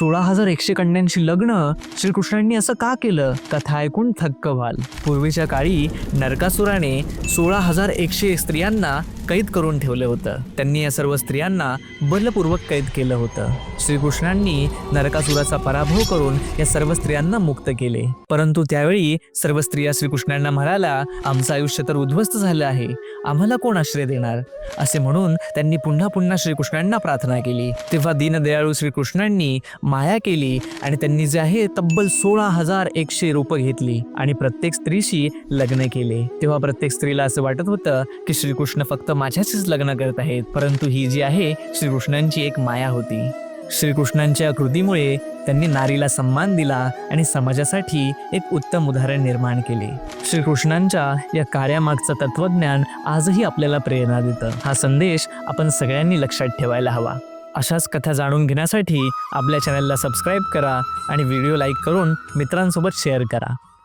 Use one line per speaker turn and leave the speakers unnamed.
सोळा हजार एकशे कन्यांशी लग्न श्रीकृष्णांनी असं का केलं? कथा ऐकून थक्क व्हाल. पूर्वीच्या काळी नरकासुराने सोळा हजार एकशे स्त्रियांना कैद करून ठेवलं होतं. त्यांनी या सर्व स्त्रियांना बलपूर्वक कैद केलं होतं. श्रीकृष्णांनी नरकासुराचा पराभव करून या सर्व स्त्रियांना मुक्त केले. परंतु त्यावेळी सर्व स्त्रिया श्रीकृष्णांना म्हणाला आमचं आयुष्य तर उद्ध्वस्त झालं आहे. आम्हाला कोण आश्रय देणार? असे म्हणून त्यांनी पुन्हा पुन्हा श्रीकृष्णांना प्रार्थना केली. तेव्हा दीनदयाळू श्रीकृष्णांनी माया केली आणि त्यांनी जे आहे तब्बल सोळा हजार एकशे रोपं घेतली आणि प्रत्येक स्त्रीशी लग्न केले. तेव्हा प्रत्येक स्त्रीला असं वाटत होतं की श्रीकृष्ण फक्त माझ्याशीच लग्न करत आहेत परंतु ही जी आहे श्रीकृष्णांची एक माया होती. श्रीकृष्णांच्या कृतीमुळे त्यांनी नारीला सन्मान दिला आणि समाजासाठी एक उत्तम उदाहरण निर्माण केले. श्रीकृष्णांच्या या कार्यामागचं तत्वज्ञान आजही आपल्याला प्रेरणा देतं. हा संदेश आपण सगळ्यांनी लक्षात ठेवायला हवा. अशाच कथा जाणून घेण्यासाठी आपल्या चॅनलला सबस्क्राईब करा आणि व्हिडिओ लाईक करून मित्रांसोबत शेअर करा.